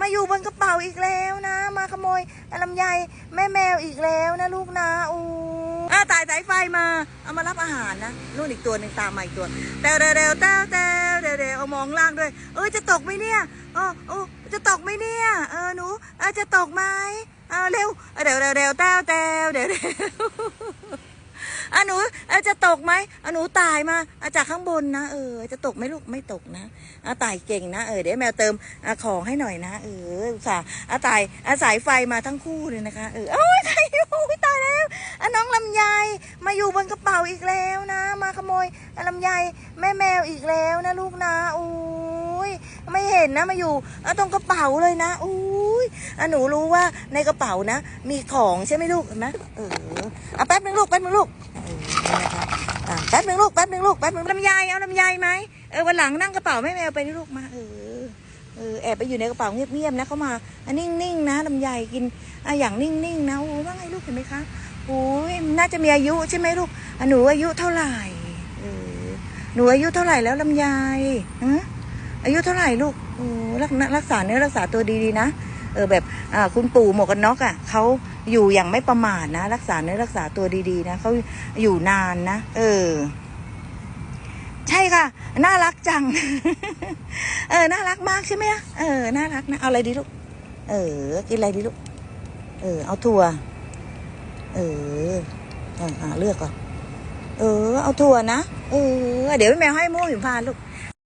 มาอยู่บนกระเป๋าอีกแล้วนะ มาขโมยลำไยแม่แมวอีกแล้วนะลูกนะอู้อาตายสายไฟมา เอามารับอาหารนะนู่นอีกตัวหนึ่งตามมาอีกตัวเตวเร็วเร็วเตวเตวเร็วเร็วเอามองล่างด้วย เออจะตกไหมเนี่ยอ๋อโอ้จะตกไหมเนี่ยเออหนูเออจะตกไหมเออเร็วเออเร็วเร็วเร็วเตวเตวเร็วเร็ว อะหนูอ่อจะตกไหมอะหนูตายมาอะจากข้างบนนะเออจะตกไหมลูกไม่ตกนะอะตายเก่งนะเออเดี๋ยวแมวเติมอะของให้หน่อยนะเออสาอะตายอะสายไฟมาทั้งคู่เลยนะคะเออโอ้ยใครโอ้ยตายแล้วอะน้องลำไยมาอยู่บนกระเป๋าอีกแล้วนะ มาขโมยอะลำไยแม่แมวอีกแล้วนะลูกนะอุ้ ไม่เห็นนะมาอยู่อะตรงกระเป๋าเลยนะอุ้ยอะหนูรู้ว่าในกระเป๋านะ มีของใช่ไหมลูกเห็นไหมเออเอะแป๊บนึงลูกแป๊บนึงลูกเออแป๊บหนึ่งลูกแป๊บหนึ่งลูกแป๊บหนึ่งลำไยเอาลำไยไหมเออวันหลังนั่งกระเป๋าแม่แมวไปนี่ลูกมาเออเออแอบไปอยู่ในกระเป๋าเงียบๆนะเขามาอะนิ่งๆนะลำไยกินอะอย่างนิ่งๆนะโอ้ว่าไงลูกเห็นไหมคะโอ้ยน่าจะมีอายุใช่ไหมลูกอะหนูอายุเท่าไหร่เออหนูอายุเท่าไหร่แล้วลำไยฮะ อายุเท่าไหร่ลูกรักรักษาเนื้อรักษาตัวดีๆนะเออแบบคุณปู่หมวกกันน็อกอะเขาอยู่อย่างไม่ประมาทนะ รักษาเนื้อรักษาตัวดีๆนะเขาอยู่นานนะเออ ใช่ค่ะ น่ารักจัง เออ น่ารักมากใช่ไหมอะเออน่ารักนะเอาอะไรดีลูกเออ กินอะไรดีลูกเออ เอาถั่ว เอออ่าอ่าเลือกก่อนเออ เอาถั่วนะเออ เดี๋ยวแมวให้ม่วงหิมพานลูก